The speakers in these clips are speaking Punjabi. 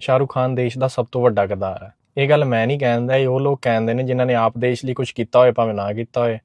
ਸ਼ਾਹਰੁਖ ਖਾਨ ਦੇਸ਼ ਦਾ ਸਭ ਤੋਂ ਵੱਡਾ ਕਿਰਦਾਰ ਹੈ। ਇਹ ਗੱਲ ਮੈਂ ਨਹੀਂ ਕਹਿੰਦਾ, ਇਹ ਉਹ ਲੋਕ ਕਹਿੰਦੇ ਨੇ ਜਿਨ੍ਹਾਂ ਨੇ ਆਪ ਦੇਸ਼ ਲਈ ਕੁਝ ਕੀਤਾ ਹੋਏ, ਭਾਵੇਂ ਨਾ ਕੀਤਾ ਹੋਏ।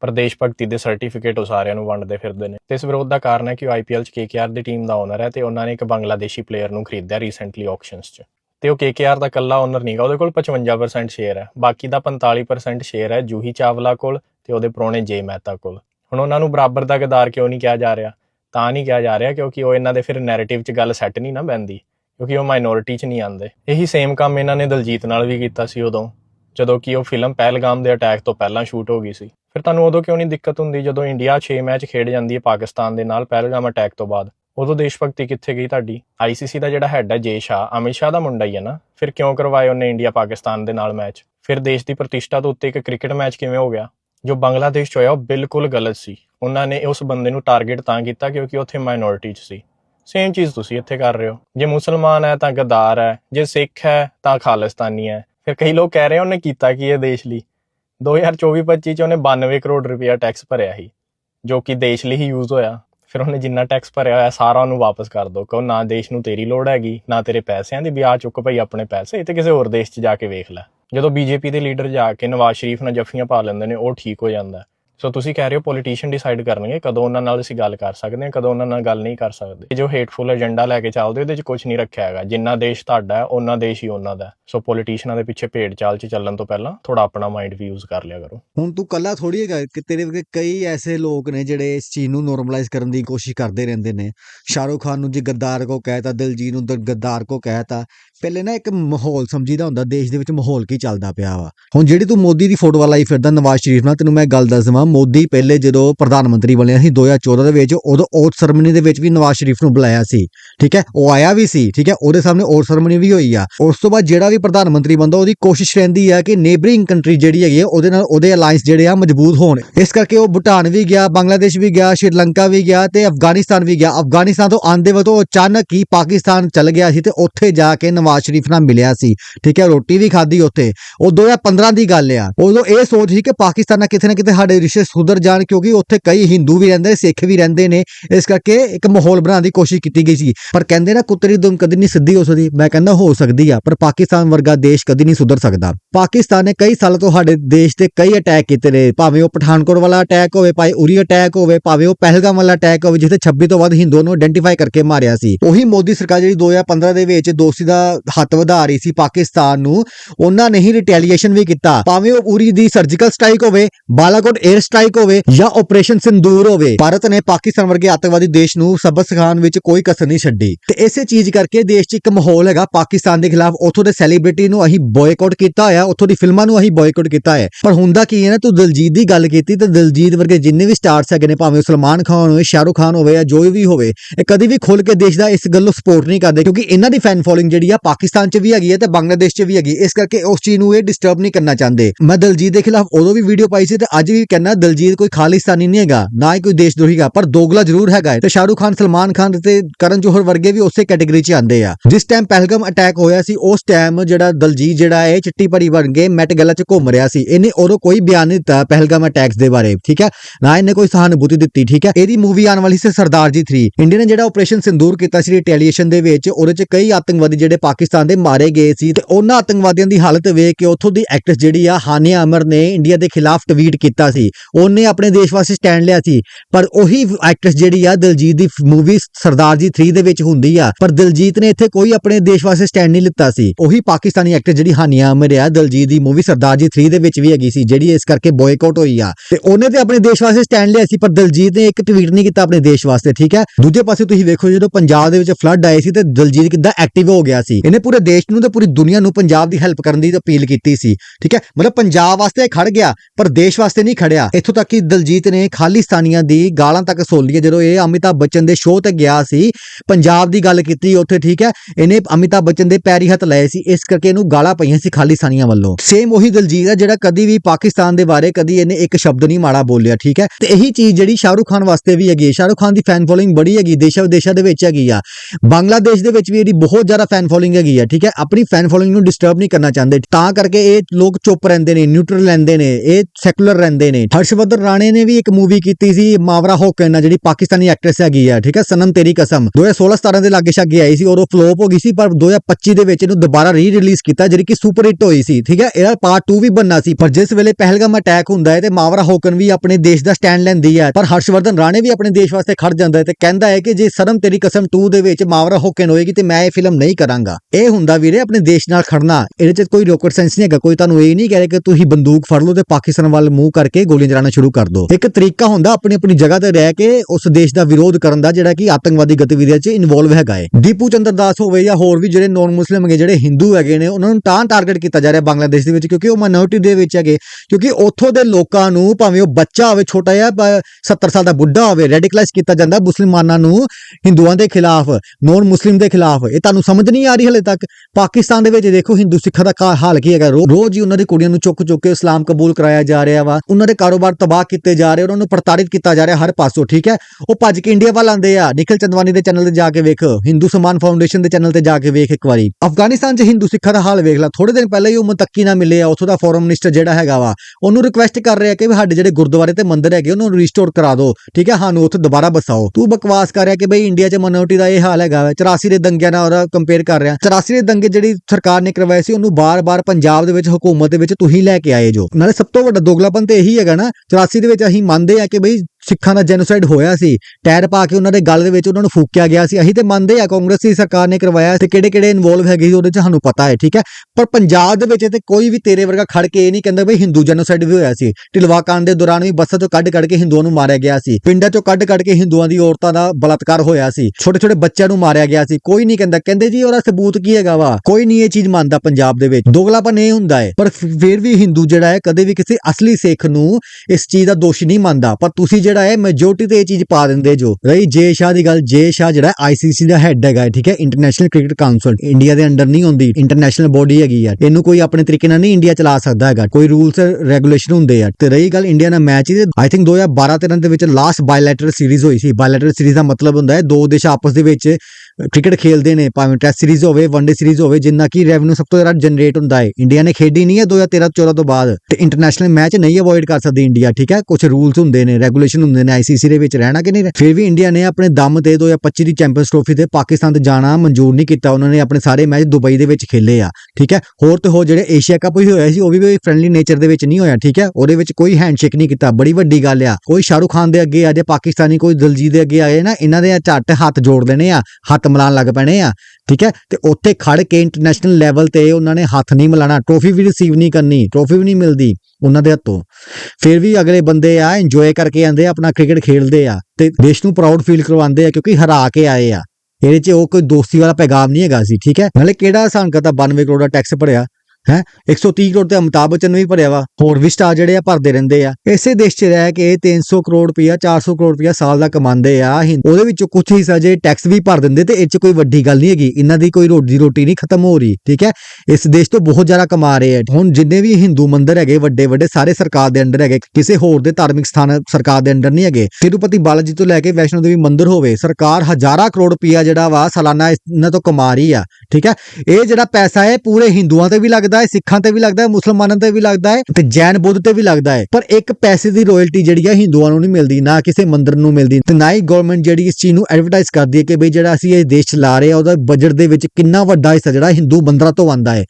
ਪਰ ਦੇਸ਼ ਭਗਤੀ ਦੇ ਸਰਟੀਫਿਕੇਟ ਉਹ ਸਾਰਿਆਂ ਨੂੰ ਵੰਡਦੇ ਫਿਰਦੇ ਨੇ। ਤੇ ਇਸ ਵਿਰੋਧ ਦਾ ਕਾਰਨ ਹੈ ਕਿ ਉਹ ਆਈਪੀਐਲ 'ਚ ਕੇਕੇਆਰ ਦੀ ਟੀਮ ਦਾ ਓਨਰ ਹੈ ਤੇ ਉਹਨਾਂ ਨੇ ਇੱਕ ਬੰਗਲਾਦੇਸ਼ੀ ਪਲੇਅਰ ਨੂੰ ਖਰੀਦਿਆ ਰੀਸੈਂਟਲੀ ਆਕਸ਼ਨਸ 'ਚ। ਤੇ ਉਹ ਕੇਕੇਆਰ ਦਾ ਕੱਲਾ ਓਨਰ ਨਹੀਂਗਾ ਉਹਦੇ ਕੋਲ 55% ਸ਼ੇਅਰ ਹੈ। ਬਾਕੀ ਦਾ 45% ਸ਼ੇਅਰ ਹੈ ਜੂਹੀ ਚਾਵਲਾ ਕੋਲ ਤੇ ਉਹਦੇ ਪ੍ਰਾਹੁਣੇ ਜੇ ਮਹਿਤਾ ਕੋਲ। ਹੁਣ ਉਹਨਾਂ ਨੂੰ ਬਰਾਬਰ ਦਾ ਕਿਰਦਾਰ ਕਿਉਂ ਨਹੀਂ ਕਿਹਾ ਜਾ ਰਿਹਾ? ਤਾਂ ਨਹੀਂ ਕਿਹਾ ਜਾ ਰਿਹਾ ਕਿਉਂਕਿ ਉਹ ਇਹਨਾਂ ਦੇ ਫਿਰ ਨੈਰੇਟਿਵ 'ਚ ਗੱਲ ਸੈੱਟ ਨਹੀਂ ਨਾ ਬੈਂਦੀ ਕਿਉਂਕਿ ਉਹ ਮਾਈਨੋਰਿਟੀ 'ਚ ਨਹੀਂ ਆਉਂਦੇ। ਇਹੀ ਸੇਮ ਕੰਮ ਇਹਨਾਂ ਨੇ ਦਲਜੀਤ ਨਾਲ ਵੀ ਕੀਤਾ ਸੀ ਉਦੋਂ, ਜਦੋਂ ਕਿ ਉਹ ਫਿਲਮ ਪਹਿਲਗਾਮ ਦੇ ਅਟੈਕ ਤੋਂ ਪਹਿਲਾਂ ਸ਼ੂਟ ਹੋ ਗਈ ਸੀ। ਫਿਰ ਤੁਹਾਨੂੰ ਉਦੋਂ ਕਿਉਂ ਨਹੀਂ ਦਿੱਕਤ ਹੁੰਦੀ ਜਦੋਂ ਇੰਡੀਆ 6 ਮੈਚ ਖੇਡ ਜਾਂਦੀ ਹੈ ਪਾਕਿਸਤਾਨ ਦੇ ਨਾਲ ਪਹਿਲਗਾਮ ਅਟੈਕ ਤੋਂ ਬਾਅਦ? ਉਦੋਂ ਦੇਸ਼ ਭਗਤੀ ਕਿੱਥੇ ਗਈ ਤੁਹਾਡੀ? ਆਈਸੀਸੀ ਦਾ ਜਿਹੜਾ ਹੈੱਡ ਹੈ ਜੇ ਸ਼ਾਹ, ਅਮਿਤ ਸ਼ਾਹ ਦਾ ਮੁੰਡਾ ਹੀ ਹੈ ਨਾ? ਫਿਰ ਕਿਉਂ ਕਰਵਾਏ ਉਹਨੇ ਇੰਡੀਆ ਪਾਕਿਸਤਾਨ ਦੇ ਨਾਲ ਮੈਚ ਫਿਰ ਦੇਸ਼ ਦੀ ਪ੍ਰਤਿਸ਼ਠਾ ਤੋਂ ਉੱਤੇ ਇੱਕ ਕ੍ਰਿਕਟ ਮੈਚ ਕਿਵੇਂ ਹੋ ਗਿਆ? ਜੋ ਬੰਗਲਾਦੇਸ਼ 'ਚ ਹੋਇਆ ਉਹ ਬਿਲਕੁਲ ਗਲਤ ਸੀ। ਉਹਨਾਂ ਨੇ ਉਸ ਬੰਦੇ ਨੂੰ ਟਾਰਗੇਟ ਤਾਂ ਕੀਤਾ ਕਿਉਂਕਿ ਉੱਥੇ ਮਾਈਨੋਰਿਟੀ 'ਚ ਸੀ। ਸੇਮ ਚੀਜ਼ ਤੁਸੀਂ ਇੱਥੇ ਕਰ ਰਹੇ ਹੋ। ਜੇ ਮੁਸਲਮਾਨ ਹੈ ਤਾਂ ਗਦਾਰ ਹੈ, ਜੇ ਸਿੱਖ ਹੈ ਤਾਂ ਖਾਲਿਸਤਾਨੀ ਹੈ। ਫਿਰ ਕਈ ਲੋਕ ਕਹਿ ਰਹੇ ਉਹਨੇ ਕੀਤਾ ਕੀ ਹੈ ਦੇਸ਼ ਲਈ? 2024-25 ਚ ਉਹਨੇ 92 ਕਰੋੜ ਰੁਪਇਆ ਟੈਕਸ ਭਰਿਆ ਸੀ, ਜੋ ਕਿ ਦੇਸ਼ ਲਈ ਹੀ ਯੂਜ਼ ਹੋਇਆ। ਫਿਰ ਉਹਨੇ ਜਿੰਨਾ ਟੈਕਸ ਭਰਿਆ ਹੋਇਆ ਸਾਰਾ ਉਹਨੂੰ ਵਾਪਸ ਕਰ ਦੋ ਕਿਉਂ ਨਾ ਦੇਸ਼ ਨੂੰ ਤੇਰੀ ਲੋੜ ਹੈਗੀ, ਨਾ ਤੇਰੇ ਪੈਸਿਆਂ ਦੀ, ਵੀ ਆ ਚੁੱਕ ਭਈ ਆਪਣੇ ਪੈਸੇ ਤੇ ਕਿਸੇ ਹੋਰ ਦੇਸ਼ 'ਚ ਜਾ ਕੇ ਵੇਖ ਲੈ। ਜਦੋਂ ਬੀਜੇਪੀ ਦੇ ਲੀਡਰ ਜਾ ਕੇ ਨਵਾਜ਼ ਸ਼ਰੀਫ ਨਾਲ ਜੱਫੀਆਂ ਪਾ ਲੈਂਦੇ ਨੇ, ਉਹ ਠੀਕ ਹੋ ਜਾਂਦਾ। ਸੋ ਤੁਸੀਂ ਕਹਿ ਰਹੇ ਹੋ ਪੋਲੀਟੀਸ਼ੀਅਨ ਡਿਸਾਈਡ ਕਰਨਗੇ ਕਦੋਂ ਉਹਨਾਂ ਨਾਲ ਅਸੀਂ ਗੱਲ ਕਰ ਸਕਦੇ ਹਾਂ, ਕਦੋਂ ਉਹਨਾਂ ਨਾਲ ਗੱਲ ਨਹੀਂ ਕਰ ਸਕਦੇ। ਜੋ ਹੇਟਫੁਲ ਏਜੰਡਾ ਲੈ ਕੇ ਚੱਲਦੇ ਉਹਦੇ 'ਚ ਕੁਝ ਨਹੀਂ ਰੱਖਿਆ ਹੈਗਾ। ਜਿੰਨਾ ਦੇਸ਼ ਤੁਹਾਡਾ ਹੈ, ਉਹਨਾਂ ਦੇਸ਼ ਹੀ ਉਹਨਾਂ ਦਾ ਸੋ ਪੋਲੀਟੀਸ਼ੀਅਨਾਂ ਦੇ ਪਿੱਛੇ ਭੇਡ ਚਾਲ 'ਚ ਚੱਲਣ ਤੋਂ ਪਹਿਲਾਂ ਥੋੜਾ ਆਪਣਾ ਮਾਈਂਡ ਵੀ ਯੂਜ਼ ਕਰ ਲਿਆ ਕਰੋ। ਹੁਣ ਤੂੰ ਕੱਲਾ ਥੋੜੀ ਹੈਗਾ, ਕਿ ਤੇਰੇ ਵਰਗੇ ਕਈ ਐਸੇ ਲੋਕ ਨੇ ਜਿਹੜੇ ਇਸ ਚੀਜ਼ ਨੂੰ ਨੋਰਮਲਾਈਜ਼ ਕਰਨ ਦੀ ਕੋਸ਼ਿਸ਼ ਕਰਦੇ ਰਹਿੰਦੇ ਨੇ। ਸ਼ਾਹਰੁਖ ਖਾਨ ਨੂੰ ਜੀ ਗੱਦਾਰ ਕੋ ਕਹਿਤਾ, ਦਿਲਜੀਤ ਨੂੰ ਗੱਦਾਰ ਕੋ ਕਹਿਤਾ, ਪਹਿਲੇ ਨਾ ਇੱਕ ਮਾਹੌਲ ਸਮਝੀਦਾ ਹੁੰਦਾ, ਦੇਸ਼ ਦੇ ਵਿੱਚ ਮਾਹੌਲ ਕੀ ਚੱਲਦਾ ਪਿਆ ਵਾ। ਹੁਣ ਜਿਹੜੀ ਤੂੰ ਮੋਦੀ ਦੀ ਫੋਟੋ ਲਾਈ ਫਿਰਦਾ, ਨਵਾਜ਼ ਸ਼ਰੀਫ ਨਾਲ, ਤੈਨੂੰ ਮੈਂ ਗੱਲ ਦੱਸ ਦਵਾਂ ਮੋਦੀ ਪਹਿਲੇ ਜਦੋਂ ਪ੍ਰਧਾਨ ਮੰਤਰੀ ਬਣਿਆ ਸੀ 2014 ਦੇ ਵਿੱਚ, ਉਦੋਂ ਓਥ ਸਰਮਨੀ ਦੇ ਵਿੱਚ ਵੀ ਨਵਾਜ਼ ਸ਼ਰੀਫ ਨੂੰ ਬੁਲਾਇਆ ਸੀ, ਠੀਕ ਹੈ? ਉਹ ਆਇਆ ਵੀ ਸੀ, ਠੀਕ ਹੈ? ਉਹਦੇ ਸਾਹਮਣੇ ਓਥ ਸਰਮਨੀ ਵੀ ਹੋਈ ਆ। ਉਸ ਤੋਂ ਬਾਅਦ ਜਿਹੜਾ ਵੀ ਪ੍ਰਧਾਨ ਮੰਤਰੀ ਬੰਦਾ, ਉਹਦੀ ਕੋਸ਼ਿਸ਼ ਰਹਿੰਦੀ ਆ ਕਿ ਨੇਬਰਿੰਗ ਕੰਟਰੀ ਜਿਹੜੀ ਹੈਗੀ ਆ, ਉਹਦੇ ਨਾਲ ਉਹਦੇ ਅਲਾਈਅੰਸ ਜਿਹੜੇ ਆ ਮਜ਼ਬੂਤ ਹੋਣ। ਇਸ ਕਰਕੇ ਉਹ ਭੂਟਾਨ ਵੀ ਗਿਆ, ਬੰਗਲਾਦੇਸ਼ ਵੀ ਗਿਆ, ਸ਼੍ਰੀਲੰਕਾ ਵੀ ਗਿਆ ਤੇ ਅਫਗਾਨਿਸਤਾਨ ਵੀ ਗਿਆ। ਅਫਗਾਨਿਸਤਾਨ ਤੋਂ ਆਂਦੇ ਵਕਤ ਉਹ ਅਚਾਨਕ ਹੀ ਪਾਕਿਸਤਾਨ ਚਲ ਗਿਆ ਸੀ ਤੇ ਉੱਥੇ ਜਾ ਕੇ ਨਵਾਜ਼ ਸ਼ਰੀਫ ਨਾਲ ਮਿਲਿਆ ਸੀ, ਠੀਕ ਹੈ? ਰੋਟੀ ਵੀ ਖਾਧੀ ਉੱਥੇ। ਉਹ 2015 ਦੀ ਗੱਲ ਆ। ਉਦੋਂ ਇਹ ਸੋਚ ਸੀ ਕਿ ਪਾਕਿਸਤਾਨ ਨਾਲ ਕਿਤੇ ਨਾ ਕਿਤੇ ਸਾਡੇ ਰਿਸ਼ਤੇ ਸੁਧਰ ਜਾਣ ਕਿਉਂਕਿ ਉੱਥੇ ਕਈ ਹਿੰਦੂ ਵੀ ਰਹਿੰਦੇ, ਸਿੱਖ ਵੀ ਰਹਿੰਦੇ ਨੇ। ਇਸ ਕਰਕੇ ਇੱਕ ਮਾਹੌਲ ਬਣਾਉਣ ਦੀ ਕੋਸ਼ਿਸ਼ ਕੀਤੀ ਗਈ ਸੀ। ਪਰ ਕਹਿੰਦੇ ਨਾ ਕੁੱਤਰੀ ਦੁਮ ਕਦੀ ਨਹੀਂ ਸਿੱਧੀ ਹੋ ਸਕਦੀ। ਮੈਂ ਕਹਿੰਦਾ ਹੋ ਸਕਦੀ ਆ, ਪਰ ਪਾਕਿਸਤਾਨ ਵਰਗਾ ਦੇਸ਼ ਕਦੀ ਨਹੀਂ ਸੁਧਰ ਸਕਦਾ। ਪਾਕਿਸਤਾਨ ਨੇ ਕਈ ਸਾਲਾਂ ਤੋਂ ਸਾਡੇ ਦੇਸ਼ ਤੇ ਕਈ ਅਟੈਕ ਕੀਤੇ ਨੇ। ਭਾਵੇਂ ਉਹ ਪਠਾਨਕੋਟ ਵਾਲਾ ਅਟੈਕ ਹੋਵੇ, ਭਾਵੇਂ ਉਰੀ ਅਟੈਕ ਹੋਵੇ, ਭਾਵੇਂ ਉਹ ਪਹਿਲਗਾਮ ਵਾਲਾ ਅਟੈਕ ਹੋਵੇ, ਜਿੱਥੇ 26 ਤੋਂ ਵੱਧ ਹਿੰਦੂਆਂ ਨੂੰ ਆਇਡੈਂਟੀਫਾਈ ਕਰਕੇ ਮਾਰਿਆ ਸੀ। ਉਹੀ ਮੋਦੀ ਸਰਕਾਰ ਜਿਹੜੀ 2015 ਦੇ ਵਿੱਚ ਦੋਸਤੀ ਦਾ ਹੱਥ ਵਧਾ ਰਹੀ ਸੀ ਪਾਕਿਸਤਾਨ ਨੂੰ, ਉਹਨਾਂ ਨੇ ਹੀ ਰਿਟੈਲੀਏਸ਼ਨ ਵੀ ਕੀਤਾ। ਭਾਵੇਂ ਉਹ ਉਰੀ ਦੀ ਸਰਜੀਕਲ ਸਟ੍ਰਾਈਕ ਹੋਵੇ, ਬਾਲਾਕੋਟ 에ਅਰ ਸਟ੍ਰਾਈਕ ਹੋਵੇ ਜਾਂ ਆਪਰੇਸ਼ਨ ਸਿੰਦੂਰ ਹੋਵੇ, ਭਾਰਤ ਨੇ ਪਾਕਿਸਤਾਨ ਵਰਗੇ ਆਤੰਕਵਾਦੀ ਦੇਸ਼ ਨੂੰ ਸਬਕ ਸਿਖਾਉਣ ਵਿੱਚ ਕੋਈ ਕਸਰ ਨਹੀਂ ਛੱਡੀ। ਤੇ ਇਸੇ ਚੀਜ਼ ਕਰਕੇ ਦੇਸ਼ 'ਚ ਇੱਕ ਮਾਹੌਲ ਹੈਗਾ ਪਾਕਿਸਤਾਨ ਦੇ ਖਿਲਾਫ। ਉੱਥੋਂ ਦੇ ਸੈਲੀਬ੍ਰਿਟੀ ਨੂੰ ਅਸੀਂ ਬੋਇਕਾਟ ਕੀਤਾ ਹੋਇਆ, ਉੱਥੋਂ ਦੀ ਫਿਲਮਾਂ ਨੂੰ ਅਸੀਂ ਬੋਇਕਾਟ ਕੀਤਾ ਹੈ ਪਰ ਹੁੰਦਾ ਕੀ ਹੈ ਨਾ, ਤੂੰ ਦਿਲਜੀਤ ਦੀ ਗੱਲ ਕੀਤੀ ਤੇ ਦਿਲਜੀਤ ਵਰਗੇ ਜਿੰਨੇ ਵੀ ਸਟਾਰਸ ਹੈਗੇ ਨੇ, ਭਾਵੇਂ ਉਹ ਸਲਮਾਨ ਖਾਨ ਹੋਵੇ, ਸ਼ਾਹਰੁਖ ਖਾਨ ਹੋਵੇ ਜਾਂ ਜੋ ਵੀ ਹੋਵੇ, ਇਹ ਕਦੀ ਵੀ ਖੁੱਲ ਕੇ ਦੇਸ਼ ਦਾ ਇਸ ਗੱਲ ਨੂੰ ਸਪੋਰਟ ਨਹੀਂ ਕਰਦੇ ਕਿਉਂਕਿ ਇਹਨਾਂ ਦੀ ਫੈਨ ਫੋਲੋਇੰਗ ਜਿਹੜੀ ਆ ਪਾਕਿਸਤਾਨ 'ਚ ਵੀ ਹੈਗੀ ਹੈ ਤੇ ਬੰਗਲਾਦੇਸ਼ 'ਚ ਵੀ ਹੈਗੀ ਇਸ ਕਰਕੇ ਉਸ ਚੀਜ਼ ਨੂੰ ਇਹ ਡਿਸਟਰਬ ਨਹੀਂ ਕਰਨਾ ਚਾਹੁੰਦੇ। ਮੈਂ ਦਿਲਜੀਤ ਦੇ ਖਿਲਾਫ ਉਦੋਂ ਵੀ ਵੀਡੀਓ ਪਾਈ ਸੀ ਤੇ ਅੱਜ ਵੀ ਕਹਿੰਦਾ ਦਲਜੀਤ ਕੋਈ ਖਾਲਿਸਤਾਨੀ ਨਹੀਂ ਹੈਗਾ, ਨਾ ਹੀ ਕੋਈ ਦੇਸ਼ ਦਰੋਹੀ ਹੈਗਾ, ਪਰ ਦੋਗਲਾ ਜ਼ਰੂਰ ਹੈਗਾ ਹੈ ਤੇ ਸ਼ਾਹਰੁਖ ਖਾਨ, ਸਲਮਾਨ ਖਾਨ ਤੇ ਕਰਨ ਜੋਹਰ ਵਰਗੇ ਵੀ ਉਸੇ ਕੈਟਾਗਰੀ 'ਚ ਆਉਂਦੇ ਆ। ਜਿਸ ਟਾਈਮ ਪਹਿਲਗਮ ਅਟੈਕ ਹੋਇਆ ਸੀ, ਉਸ ਟਾਈਮ ਜਿਹੜਾ ਦਲਜੀਤ, ਜਿਹੜਾ ਹੈ ਚਿੱਟੀ ਭਰੀ ਬਣ ਕੇ ਮੈਟ ਗਲਾ 'ਚ ਘੁੰਮ ਰਿਹਾ ਸੀ, ਇਹਨੇ ਉਦੋਂ ਕੋਈ ਬਿਆਨ ਨਹੀਂ ਦਿੱਤਾ ਪਹਿਲਗਮ ਅਟੈਕਸ ਦੇ ਬਾਰੇ, ਠੀਕ ਹੈ? ਨਾ ਇਹਨੇ ਕੋਈ ਸਹਾਨੁਭੂਤੀ ਦਿੱਤੀ, ਠੀਕ ਹੈ? ਇਹਦੀ ਮੂਵੀ ਆਉਣ ਵਾਲੀ ਸੀ ਸਰਦਾਰ ਜੀ 3 ਇੰਡੀਆ ਨੇ ਜਿਹੜਾ ਆਪਰੇਸ਼ਨ ਸਿੰਦੂਰ ਕੀਤਾ ਸੀ ਰਿਟੈਲੀਏਸ਼ਨ ਦੇ ਵਿੱਚ, ਉਹਦੇ 'ਚ ਕਈ ਆਤੰਕਵਾਦੀ ਜਿਹੜੇ ਪਾਕਿਸਤਾਨ ਦੇ ਮਾਰੇ ਗਏ ਸੀ ਤੇ ਉਹਨਾਂ ਆਤੰਕਵਾਦੀਆਂ ਦੀ ਹਾਲਤ ਵੇਖ ਕੇ ਉੱਥੋਂ ਦੀ ਐਕਟਰਸ ਜਿਹੜੀ ਆ, ਹਾਨੀਆ ਅਮਰ ਨੇ ਇੰਡੀਆ ਦੇ ਖਿਲਾਫ ਟਵੀਟ ਕੀਤਾ ਸੀ। ਉਹਨੇ ਆਪਣੇ ਦੇਸ਼ ਵਾਸਤੇ ਸਟੈਂਡ ਲਿਆ ਸੀ। ਪਰ ਉਹੀ ਐਕਟਰਸ ਜਿਹੜੀ ਆ, ਦਿਲਜੀਤ ਦੀ ਮੂਵੀ ਸਰਦਾਰ ਜੀ 3 ਦੇ ਵਿੱਚ ਹੁੰਦੀ ਆ। ਪਰ ਦਿਲਜੀਤ ਨੇ ਇੱਥੇ ਕੋਈ ਆਪਣੇ ਦੇਸ਼ ਵਾਸਤੇ ਸਟੈਂਡ ਨਹੀਂ ਲਿੱਤਾ ਸੀ। ਉਹੀ ਪਾਕਿਸਤਾਨੀ ਐਕਟਰ ਜਿਹੜੀ ਹਾਨੀਆ ਅਮਰ ਆ ਦਿਲਜੀਤ ਦੀ ਮੂਵੀ ਸਰਦਾਰ ਜੀ 3 ਦੇ ਵਿੱਚ ਵੀ ਹੈਗੀ ਸੀ, ਜਿਹੜੀ ਇਸ ਕਰਕੇ ਬੋਇਕਾਟ ਹੋਈ ਆ। ਤੇ ਉਹਨੇ ਤੇ ਆਪਣੇ ਦੇਸ਼ ਵਾਸਤੇ ਸਟੈਂਡ ਲਿਆ ਸੀ, ਪਰ ਦਿਲਜੀਤ ਨੇ ਇੱਕ ਟਵੀਟ ਨਹੀਂ ਕੀਤਾ ਆਪਣੇ ਦੇਸ਼ ਵਾਸਤੇ, ਠੀਕ ਹੈ ਦੂਜੇ ਪਾਸੇ ਤੁਸੀਂ ਵੇਖੋ, ਜਦੋਂ ਪੰਜਾਬ ਦੇ ਵਿੱਚ ਫਲੱਡ ਆਏ ਸੀ, ਤੇ ਦਿਲਜੀਤ ਕਿੱਦਾਂ ਐਕਟਿਵ ਹੋ ਗਿਆ ਸੀ। ਇਹਨੇ ਪੂਰੇ ਦੇਸ਼ ਨੂੰ ਤੇ ਪੂਰੀ ਦੁਨੀਆ ਨੂੰ ਪੰਜਾਬ ਦੀ ਹੈਲਪ ਕਰਨ ਦੀ ਅਪੀਲ ਕੀਤੀ ਸੀ, ਠੀਕ ਹੈ ਮਤਲਬ ਪੰਜਾਬ ਵਾਸਤੇ ਖੜ ਗਿਆ, ਪਰ ਦੇਸ਼ ਵਾਸਤੇ ਨਹੀਂ ਖੜਿਆ। ਇੱਥੋਂ ਤੱਕ ਕਿ ਦਲਜੀਤ ਨੇ ਖਾਲਿਸਤਾਨੀਆਂ ਦੀ ਗਾਲਾਂ ਤੱਕ ਸੋਲੀਆਂ ਜਦੋਂ ਇਹ ਅਮਿਤਾਭ ਬੱਚਨ ਦੇ ਸ਼ੋਅ ਤੇ ਗਿਆ ਸੀ, ਪੰਜਾਬ ਦੀ ਗੱਲ ਕੀਤੀ, ਉੱਥੇ ਠੀਕ ਹੈ, ਇਹਨੇ ਅਮਿਤਾਭ ਬੱਚਨ ਦੇ ਪੈਰੀ ਹੱਥ ਲਏ ਸੀ। ਇਸ ਕਰਕੇ ਇਹਨੂੰ ਗਾਲਾਂ ਪਈਆਂ ਸੀ ਖਾਲਿਸਤਾਨੀਆਂ ਵੱਲੋਂ। ਸੇਮ ਉਹੀ ਦਲਜੀਤ ਹੈ, ਜਿਹੜਾ ਕਦੀ ਵੀ ਪਾਕਿਸਤਾਨ ਦੇ ਬਾਰੇ ਕਦੀ ਇਹਨੇ ਇੱਕ ਸ਼ਬਦ ਨਹੀਂ ਮਾੜਾ ਬੋਲਿਆ, ਠੀਕ ਹੈ। ਤੇ ਇਹੀ ਚੀਜ਼ ਜਿਹੜੀ ਸ਼ਾਹਰੁਖ ਖਾਨ ਵਾਸਤੇ ਵੀ ਹੈਗੀ ਹੈ। ਸ਼ਾਹਰੁਖ ਖਾਨ ਦੀ ਫੈਨ ਫੋਲੋਇੰਗ ਬੜੀ ਹੈਗੀ, ਦੇਸ਼ਾਂ ਵਿਦੇਸ਼ਾਂ ਦੇ ਵਿੱਚ ਹੈਗੀ ਆ। ਬੰਗਲਾਦੇਸ਼ ਦੇ ਵਿੱਚ ਵੀ ਇਹਦੀ ਬਹੁਤ ਜ਼ਿਆਦਾ ਫੈਨ ਫੋਲੋਇੰਗ ਹੈਗੀ ਆ, ਠੀਕ ਹੈ। ਆਪਣੀ ਫੈਨ ਫੋਲੋਇੰਗ ਨੂੰ ਡਿਸਟਰਬ ਨਹੀਂ ਕਰਨਾ ਚਾਹੁੰਦੇ। ਤਾਂ ਕਰਕੇ ਇਹ ਲੋਕ ਚੁੱਪ ਰਹਿੰਦੇ ਨੇ ਨਿਊਟਰਲ ਰਹਿੰਦੇ ਨੇ, ਇਹ ਸੈਕੂਲਰ ਰਹਿੰਦੇ ਨੇ ਹਰਸ਼ਵਰਧਨ ਰਾਣੇ ਨੇ ਵੀ ਇੱਕ ਮੂਵੀ ਕੀਤੀ ਸੀ ਮਾਵਰਾ ਹੋਕਨ ਨਾਲ, ਜਿਹੜੀ ਪਾਕਿਸਤਾਨੀ ਐਕਟ੍ਰੈਸ ਹੈਗੀ ਆ, ਠੀਕ ਹੈ, ਸਨਮ ਤੇਰੀ ਕਸਮ। 2016 17 ਦੇ ਲਾਗੇ ਛਾਗੇ ਆਈ ਸੀ, ਔਰ ਉਹ ਫਲੋਪ ਹੋ ਗਈ ਸੀ, ਪਰ 2025 ਦੇ ਵਿੱਚ ਇਹਨੂੰ ਦੁਬਾਰਾ ਰੀ ਰਿਲੀਜ਼ ਕੀਤਾ, ਜਿਹੜੀ ਕਿ ਸੁਪਰ ਹਿੱਟ ਹੋਈ ਸੀ, ਠੀਕ ਹੈ, ਇਹਦਾ ਪਾਰਟ 2 ਵੀ ਬਣਨਾ ਸੀ, ਪਰ ਜਿਸ ਵੇਲੇ ਪਹਿਲਗਾਮ ਅਟੈਕ ਹੁੰਦਾ ਹੈ ਤੇ ਮਾਵਰਾ ਹੋਕਨ ਵੀ ਆਪਣੇ ਦੇਸ਼ ਦਾ ਸਟੈਂਡ ਲੈਂਦੀ ਹੈ, ਪਰ ਹਰਸ਼ਵਰਧਨ ਰਾਣੇ ਵੀ ਆਪਣੇ ਦੇਸ਼ ਵਾਸਤੇ ਖੜ ਜਾਂਦਾ ਹੈ ਤੇ ਕਹਿੰਦਾ ਹੈ ਕਿ ਜੇ ਸਨਮ ਤੇਰੀ ਕਸਮ 2 ਦੇ ਵਿੱਚ ਮਾਵਰਾ ਹੋਕਨ ਹੋਏਗੀ ਤੇ ਮੈਂ ਇਹ ਫਿਲਮ ਨਹੀਂ ਕਰਾਂਗਾ। ਇਹ ਹੁੰਦਾ ਵੀਰੇ ਆਪਣੇ ਦੇਸ਼ ਨਾਲ ਖੜਨਾ, ਇਹਦੇ 'ਚ ਕੋਈ ਰੋਕਟ ਸੈਂਸ ਨਹੀਂ ਹੈਗਾ, ਕੋਈ ਤੁਹਾਨੂੰ ਇਹ ਨਹੀਂ ਕਹਿ ਰਿਹਾ ਕਿ ਤੁਸੀਂ ਬੰਦੂਕ ਫੜ ਲਓ ਤੇ ਪਾਕਿਸਤਾਨ ਵੱਲ ਮੂੰਹ ਕਰਕੇ ਗੋਲੀ ਗੋਲੀਆਂ ਚਲਾਉਣਾ ਸ਼ੁਰੂ ਕਰ ਦੋ। ਇੱਕ ਤਰੀਕਾ ਹੁੰਦਾ ਆਪਣੀ ਆਪਣੀ ਜਗ੍ਹਾ ਤੇ ਰਹਿ ਕੇ ਉਸ ਦੇਸ਼ ਦਾ ਵਿਰੋਧ ਕਰਨ ਦਾ, ਜਿਹੜਾ ਕਿ ਆਤੰਕਵਾਦੀ ਗਤੀਵਿਧੀਆਂ 'ਚ ਇਨਵੋਲਵ ਹੈਗਾ ਹੈ ਦੀਪੂ ਚੰਦਰ ਦਾਸ ਹੋਵੇ ਜਾਂ ਹੋਰ ਵੀ ਜਿਹੜੇ ਨੌਨ ਮੁਸਲਿਮ ਹੈਗੇ, ਜਿਹੜੇ ਹਿੰਦੂ ਹੈਗੇ ਨੇ, ਉਹਨਾਂ ਨੂੰ ਤਾਂ ਟਾਰਗੇਟ ਕੀਤਾ ਜਾ ਰਿਹਾ ਬੰਗਲਾਦੇਸ਼ ਦੇ ਵਿੱਚ, ਕਿਉਂਕਿ ਉਹ ਮਾਈਨੋਰਿਟੀ ਦੇ ਵਿੱਚ ਹੈਗੇ। ਕਿਉਂਕਿ ਉੱਥੋਂ ਦੇ ਲੋਕਾਂ ਨੂੰ ਭਾਵੇਂ ਉਹ ਬੱਚਾ ਹੋਵੇ, ਛੋਟਾ ਜਿਹਾ 70 ਸਾਲ ਦਾ ਬੁੱਢਾ ਹੋਵੇ ਰੈਡੀਕਲਾਈਜ਼ ਕੀਤਾ ਜਾਂਦਾ ਮੁਸਲਮਾਨਾਂ ਨੂੰ ਹਿੰਦੂਆਂ ਦੇ ਖਿਲਾਫ ਨੌਨ ਮੁਸਲਿਮ ਦੇ ਖਿਲਾਫ। ਇਹ ਤੁਹਾਨੂੰ ਸਮਝ ਨਹੀਂ ਆ ਰਹੀ ਹਲੇ ਤੱਕ। ਪਾਕਿਸਤਾਨ ਦੇ ਵਿੱਚ ਦੇਖੋ ਹਿੰਦੂ ਸਿੱਖਾਂ ਦਾ ਹਾਲ ਕੀ ਹੈਗਾ। ਰੋਜ਼ ਹੀ ਉਹਨਾਂ ਦੀ ਕੁੜੀਆਂ ਨੂੰ ਚੁੱਕ ਚੁੱਕ ਕੇ ਇਸਲਾਮ ਕਬੂਲ ਕਰਾਇਆ ਜਾ ਰਿਹਾ ਵਾ। ਉਹਨਾਂ ਦੇ ਕਾਰੋਬਾਰ ਤਬਾਹ ਕੀਤੇ ਜਾ ਰਹੇ, ਉਹਨਾਂ ਨੂੰ ਪ੍ਰਤਾੜਿਤ ਕੀਤਾ ਜਾ ਰਿਹਾ ਹਰ ਪਾਸੋਂ, ਠੀਕ ਹੈ? ਉਹ ਭੱਜ ਕੇ ਇੰਡੀਆ ਵੱਲ ਆਉਂਦੇ ਆ। ਨਿਖਿਲ ਚੰਦਵਾਨੀ ਦੇ ਚੈਨਲ ਤੇ ਜਾ ਕੇ ਵੇਖ ਹਿੰਦੂ ਸਮਾਨ ਫਾਊਂਡੇਸ਼ਨ ਦੇ ਚੈਨਲ ਤੇ ਜਾ ਕੇ ਵੇਖ ਇੱਕ ਵਾਰੀ। ਅਫਗਾਨਿਸਤਾਨ 'ਚ ਹਿੰਦੂ ਸਿੱਖਾਂ ਦਾ ਹਾਲ ਵੇਖ ਲੈ ਥੋੜੇ ਦਿਨ ਪਹਿਲਾਂ ਹੀ ਉਹ ਮਤੱਕੀ ਨਾਲ ਮਿਲੇ ਆ, ਉੱਥੋਂ ਦਾ ਫੋਰਨ ਮਿਨਿਸਟਰ ਜਿਹੜਾ ਹੈਗਾ ਵਾ, ਉਹਨੂੰ ਰਿਕੁਐਸਟ ਕਰ ਰਿਹਾ ਕਿ ਵੀ ਸਾਡੇ ਜਿਹੜੇ ਗੁਰਦੁਆਰੇ ਤੇ ਮੰਦਿਰ ਹੈਗੇ, ਉਹਨਾਂ ਨੂੰ ਰੀਸਟੋਰ ਕਰਾ ਦਿਓ, ਠੀਕ ਹੈ? ਸਾਨੂੰ ਉੱਥੇ ਦੁਬਾਰਾ ਬਸਾਓ। ਤੂੰ ਬਕਵਾਸ ਕਰ ਰਿਹਾ ਕਿ ਬਈ ਇੰਡੀਆ 'ਚ ਮਿਨੋਰਟੀ ਦਾ ਇਹ ਹਾਲ ਹੈਗਾ ਵਾ 84 ਦੇ ਦੰਗਿਆਂ ਨਾਲ ਉਹਦਾ ਕੰਪੇਅਰ ਕਰ ਰਿਹਾ। 84 ਦੇ ਦੰਗੇ ਜਿਹੜੀ ਸਰਕਾਰ ਨੇ ਕਰਵਾਏ ਸੀ, ਉਹਨੂੰ ਬਾਰ-ਬਾਰ ਪੰਜਾਬ ਦੇ ਵਿੱਚ, ਹਕੂਮਤ ਦੇ ਵਿੱਚ ਤੁਸੀਂ ਲੈ ਕੇ ਆਏ ਜੋ। ਨਾਲੇ ਸਭ ਤੋਂ ਵੱਡਾ ਦੋਗਲਾਪਨ ਤੇ ਇਹੀ ਹੈਗਾ ਨਾ 84 ਦੇ ਵਿੱਚ ਅਸੀਂ ਮੰਨਦੇ ਆ ਕਿ ਬਈ ਸਿੱਖਾਂ ਦਾ ਜੈਨੋਸਾਈਡ ਹੋਇਆ ਸੀ। ਟਾਇਰ ਪਾ ਕੇ ਉਹਨਾਂ ਦੇ ਗਲ ਦੇ ਵਿੱਚ ਉਹਨਾਂ ਨੂੰ ਫੂਕਿਆ ਗਿਆ ਸੀ। ਅਸੀਂ ਤੇ ਮੰਨਦੇ ਆ, ਕਾਂਗਰਸ ਦੀ ਸਰਕਾਰ ਨੇ ਕਰਵਾਇਆ ਤੇ ਕਿਹੜੇ ਕਿਹੜੇ ਇਨਵੋਲਵ ਹੈਗੇ ਸੀ ਉਹਦੇ 'ਚ ਸਾਨੂੰ ਪਤਾ ਹੈ, ਠੀਕ ਹੈ? ਪਰ ਪੰਜਾਬ ਦੇ ਵਿੱਚ ਤੇ ਕੋਈ ਵੀ ਤੇਰੇ ਵਰਗਾ ਖੜ ਕੇ ਇਹ ਨਹੀਂ ਕਹਿੰਦਾ ਬਈ ਹਿੰਦੂ ਜੈਨੋਸਾਈਡ ਵੀ ਹੋਇਆ ਸੀ। ਢਿਲਵਾ ਕਾਂਡ ਦੇ ਦੌਰਾਨ ਵੀ ਬੱਸਾਂ ਚੋਂ ਕੱਢ ਕੱਢ ਕੇ ਹਿੰਦੂਆਂ ਨੂੰ ਮਾਰਿਆ ਗਿਆ ਸੀ। ਪਿੰਡਾਂ ਚੋਂ ਕੱਢ ਕੱਢ ਕੇ ਹਿੰਦੂਆਂ ਦੀ ਔਰਤਾਂ ਦਾ ਬਲਾਤਕਾਰ ਹੋਇਆ ਸੀ। ਛੋਟੇ ਛੋਟੇ ਬੱਚਿਆਂ ਨੂੰ ਮਾਰਿਆ ਗਿਆ ਸੀ। ਕੋਈ ਨਹੀਂ ਕਹਿੰਦਾ। ਕਹਿੰਦੇ ਜੀ ਉਹਦਾ ਸਬੂਤ ਕੀ ਹੈਗਾ ਵਾ? ਕੋਈ ਨਹੀਂ ਇਹ ਚੀਜ਼ ਮੰਨਦਾ ਪੰਜਾਬ ਦੇ ਵਿੱਚ। ਦੋਗਲਾਪਨ ਇਹ ਹੁੰਦਾ ਹੈ। ਪਰ ਫਿਰ ਵੀ ਹਿੰਦੂ ਜਿਹੜਾ ਹੈ ਕਦੇ ਵੀ ਕਿਸੇ ਅਸਲੀ ਸਿੱਖ ਨੂੰ ਇਸ ਚੀਜ਼ ਦਾ ਦੋਸ਼ੀ ਨਹੀਂ ਮੰਨਦਾ। ਪਰ ਤੁਸੀਂ ਜਿਹੜਾ ਹੈ ਮੈਜੋਰਟੀ ਤੇ ਇਹ ਚੀਜ਼ ਪਾ ਦਿੰਦੇ ਜੋ। ਰਹੀ ਜੇ ਸ਼ਾਹ ਦੀ ਗੱਲ, ਜੇ ਸ਼ਾਹ ਜਿਹੜਾ ਆਈਸੀਸੀ ਦਾ ਹੈੱਡ ਹੈਗਾ, ਠੀਕ ਹੈ ਇੰਟਰਨੈਸ਼ਨਲ ਕ੍ਰਿਕਟ ਕਾਉਂਸਲ ਇੰਡੀਆ ਦੇ ਅੰਡਰ ਨਹੀਂ ਹੁੰਦੀ ਇੰਟਰਨੈਸ਼ਨਲ ਬੋਡੀ ਹੈਗੀ ਆ। ਇਹਨੂੰ ਕੋਈ ਆਪਣੇ ਤਰੀਕੇ ਨਾਲ ਨਹੀਂ ਇੰਡੀਆ ਚਲਾ ਸਕਦਾ ਹੈਗਾ। ਕੋਈ ਰੂਲਸ ਰੈਗੂਲੇਸ਼ਨ ਹੁੰਦੇ ਆ। ਤੇ ਰਹੀ ਗੱਲ ਇੰਡੀਆ ਨਾਲ ਮੈਚ ਦੀ ਆਈ ਥਿੰਕ 2012 13 ਦੇ ਵਿੱਚ ਲਾਸਟ ਬਾਇਲੈਟਰਲ ਸੀਰੀਜ਼ ਹੋਈ ਸੀ। ਬਾਇਲੈਟਰਲ ਸੀਰੀਜ਼ ਦਾ ਮਤਲਬ ਹੁੰਦਾ ਹੈ, ਦੋ ਦੇਸ਼ ਆਪਸ ਦੇ ਵਿੱਚ ਕ੍ਰਿਕਟ ਖੇਡਦੇ ਨੇ, ਭਾਵੇਂ ਟੈਸਟ ਸੀਰੀਜ਼ ਹੋਵੇ ਵਨਡੇ ਸੀਰੀਜ਼ ਹੋਵੇ, ਜਿੰਨਾ ਕੀ ਰੈਵਨਿਊ ਸਭ ਤੋਂ ਜ਼ਿਆਦਾ ਜਨਰੇਟ ਹੁੰਦਾ ਹੈ। ਇੰਡੀਆ ਨੇ ਖੇਡੀ ਨਹੀਂ ਹੈ 2013 14 ਤੋਂ ਬਾਅਦ। ਤੇ ਇੰਟਰਨੈਸ਼ਨਲ ਮੈਚ ਨਹੀਂ ਅਵੋਇਡ ਕਰ ਸਕਦੀ ਇੰਡੀਆ ਠੀਕ ਹੈ? ਕੁਝ ਰੂਲਸ ਹੁੰਦੇ ਨੇ ਰੈਗੂਲੇਸ਼ਨ ਹੁੰਦੇ ਨੇ ਆਈਸੀਸੀ ਦੇ ਵਿੱਚ ਰਹਿਣਾ ਕਿ ਨਹੀਂ ਫਿਰ ਵੀ ਇੰਡੀਆ ਨੇ ਆਪਣੇ ਦਮ ਤੇ 2025 ਦੀ ਚੈਂਪੀਅਨਸ ਟਰੋਫੀ ਤੇ ਪਾਕਿਸਤਾਨ ਤੇ ਜਾਣਾ ਮਨਜ਼ੂਰ ਨਹੀਂ ਕੀਤਾ। ਉਹਨਾਂ ਨੇ ਆਪਣੇ ਸਾਰੇ ਮੈਚ ਦੁਬਈ ਦੇ ਵਿੱਚ ਖੇਲੇ ਆ। ਠੀਕ ਹੈ? ਹੋਰ ਤੇ ਹੋਰ ਜਿਹੜੇ ਏਸ਼ੀਆ ਕੱਪ ਵੀ ਹੋਇਆ ਸੀ, ਉਹ ਵੀ ਫ੍ਰੈਂਡਲੀ ਨੇਚਰ ਦੇ ਵਿੱਚ ਨਹੀਂ ਹੋਇਆ। ਠੀਕ ਹੈ? ਉਹਦੇ ਵਿੱਚ ਕੋਈ ਹੈਂਡਸ਼ੇਕ ਨਹੀਂ ਕੀਤਾ। ਬੜੀ ਵੱਡੀ ਗੱਲ ਆ। ਕੋਈ ਸ਼ਾਹਰੁਖ ਖਾਨ ਦੇ ਅੱਗੇ ਆ ਜੇ ਪਾਕਿਸਤਾਨੀ ਕੋਈ ਦਿਲਜੀਤ ਦੇ ਅੱਗੇ ਆਏ ਨਾ, ਇਹਨਾਂ ਦੇ ਝੱਟ ਹੱਥ ਜੋੜ ਦੇਣੇ ਆ, ਹੱਥ ਮਿਲਾਉਣ ਲੱਗ ਪੈਣੇ ਆ। ਠੀਕ ਹੈ? ਤੇ ਉੱਥੇ ਖੜ ਕੇ ਇੰਟਰਨੈਸ਼ਨਲ ਲੈਵਲ ਤੇ ਉਹਨਾਂ ਨੇ ਹੱਥ ਨਹੀਂ ਮਿਲਾਣਾ ਟਰੋਫੀ ਵੀ ਰਿਸੀਵ ਨਹੀਂ ਕਰਨੀ ਟਰੋਫੀ ਵੀ ਨਹੀਂ ਮਿਲਦੀ ਉਹਨਾਂ ਦੇ ਹੱਥੋਂ। ਫਿਰ ਵੀ ਅਗਲੇ ਬੰਦੇ ਆ ਇੰਜੋਏ ਕਰਕੇ ਆਂਦੇ ਆ, ਆਪਣਾ ਕ੍ਰਿਕਟ ਖੇਡਦੇ ਆ ਤੇ ਦੇਸ਼ ਨੂੰ ਪ੍ਰਾਊਡ ਫੀਲ ਕਰਵਾਉਂਦੇ ਆ ਕਿਉਂਕਿ ਹਰਾ ਕੇ ਆਏ ਆ। ਇਹਦੇ 'ਚ ਉਹ ਕੋਈ ਦੋਸਤੀ ਵਾਲਾ ਪੈਗਾਮ ਨਹੀਂ ਹੈਗਾ ਸੀ, ਠੀਕ ਹੈ? ਨਾਲੇ ਕਿਹੜਾ ਆਸਾਨ ਕਰਤਾ 92 ਕਰੋੜ ਦਾ ਟੈਕਸ ਭਰਿਆ? ਹੈ? 130 ਕਰੋੜ ਤੇ ਅਮਿਤਾਭ ਬੱਚਨ ਨੂੰ ਵੀ ਭਰਿਆ ਵਾ। ਹੋਰ ਵੀ ਸਟਾਰ ਜਿਹੜੇ ਆ ਭਰਦੇ ਰਹਿੰਦੇ ਆ। ਇਸੇ ਦੇਸ਼ 'ਚ ਰਹਿ ਕੇ 300 ਕਰੋੜ ਰੁਪਇਆ 400 ਕਰੋੜ ਰੁਪਇਆ ਸਾਲ ਦਾ ਕਮਾਉਂਦੇ ਆ ਉਹਦੇ ਵਿੱਚੋਂ ਕੁਝ ਹਿੱਸਾ ਜੇ ਟੈਕਸ ਵੀ ਭਰ ਦਿੰਦੇ ਤੇ ਇਹ 'ਚ ਕੋਈ ਵੱਡੀ ਗੱਲ ਨਹੀਂ ਹੈਗੀ। ਇਹਨਾਂ ਦੀ ਕੋਈ ਰੋਜੀ ਰੋਟੀ ਨਹੀਂ ਖਤਮ ਹੋ ਰਹੀ, ਠੀਕ ਹੈ? ਇਸ ਦੇਸ਼ ਤੋਂ ਬਹੁਤ ਜ਼ਿਆਦਾ ਕਮਾ ਰਹੇ ਆ। ਹੁਣ ਜਿੰਨੇ ਵੀ ਹਿੰਦੂ ਮੰਦਿਰ ਹੈਗੇ ਵੱਡੇ ਵੱਡੇ ਸਾਰੇ ਸਰਕਾਰ ਦੇ ਅੰਡਰ ਹੈਗੇ। ਕਿਸੇ ਹੋਰ ਦੇ ਧਾਰਮਿਕ ਸਥਾਨ ਸਰਕਾਰ ਦੇ ਅੰਡਰ ਨਹੀਂ ਹੈਗੇ। ਤਿਰੂਪਤੀ ਬਾਲਾਜੀ ਤੋਂ ਲੈ ਕੇ ਵੈਸ਼ਨੋ ਦੇਵੀ ਮੰਦਿਰ ਹੋਵੇ, ਸਰਕਾਰ ਹਜ਼ਾਰਾਂ ਕਰੋੜ ਰੁਪਇਆ ਜਿਹੜਾ ਵਾ ਸਾਲਾਨਾ ਇਹਨਾਂ ਤੋਂ ਕਮਾ ਰਹੀ ਆ, ਠੀਕ ਹੈ? ਇਹ ਜਿਹੜਾ ਪੈਸਾ ਹੈ, ਪੂਰੇ ਹਿੰਦੂਆਂ ਤੇ ਵੀ ਲੱਗਦਾ ਲੱਗਦਾ ਹੈ, ਸਿੱਖਾਂ ਤੇ ਵੀ ਲੱਗਦਾ ਹੈ, ਮੁਸਲਮਾਨਾਂ ਤੇ ਵੀ ਲੱਗਦਾ ਹੈ ਤੇ ਜੈਨ ਬੁੱਧ ਤੇ ਵੀ ਲੱਗਦਾ ਹੈ। ਪਰ ਇੱਕ ਪੈਸੇ ਦੀ ਰਾਇਲਟੀ ਜਿਹੜੀ ਹੈ, ਹਿੰਦੂਆਂ ਨੂੰ ਨਹੀਂ ਮਿਲਦੀ, ਨਾ ਕਿਸੇ ਮੰਦਿਰ ਨੂੰ ਮਿਲਦੀ, ਤੇ ਨਾ ਹੀ ਗਵਰਨਮੈਂਟ ਜਿਹੜੀ ਇਸ ਚੀਜ਼ ਨੂੰ ਐਡਵਰਟਾਈਜ਼ ਕਰਦੀ ਹੈ ਕਿ ਬਈ ਜਿਹੜਾ ਅਸੀਂ ਇਹ ਦੇਸ਼ ਚਲਾ ਰਹੇ ਆ ਉਹਦਾ ਬਜਟ ਦੇ ਵਿੱਚ ਕਿੰਨਾ ਵੱਡਾ ਹਿੱਸਾ ਜਿਹੜਾ ਹਿੰਦੂ ਮੰਦਿਰਾਂ ਤੋਂ ਆਉਂਦਾ ਹੈ।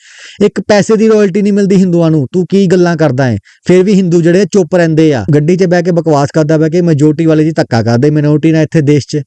ਇੱਕ ਪੈਸੇ ਦੀ ਰਾਇਲਟੀ ਨਹੀਂ ਮਿਲਦੀ ਹਿੰਦੂਆਂ ਨੂੰ, ਤੂੰ ਕੀ ਗੱਲਾਂ ਕਰਦਾ ਹੈ? ਫਿਰ ਵੀ ਹਿੰਦੂ ਜਿਹੜੇ ਚੁੱਪ ਰਹਿੰਦੇ ਆ। ਗੱਡੀ 'ਚ ਬਹਿ ਕੇ ਬਕਵਾਸ ਕਰਦਾ ਬਹਿ ਕੇ ਮੈਜੋਰਟੀ ਵਾਲੇ ਜੀ ਧੱਕਾ ਕਰਦੇ ਮਿਨੋਰਟੀ ਨਾਲ ਇੱਥੇ ਦੇਸ਼ 'ਚ।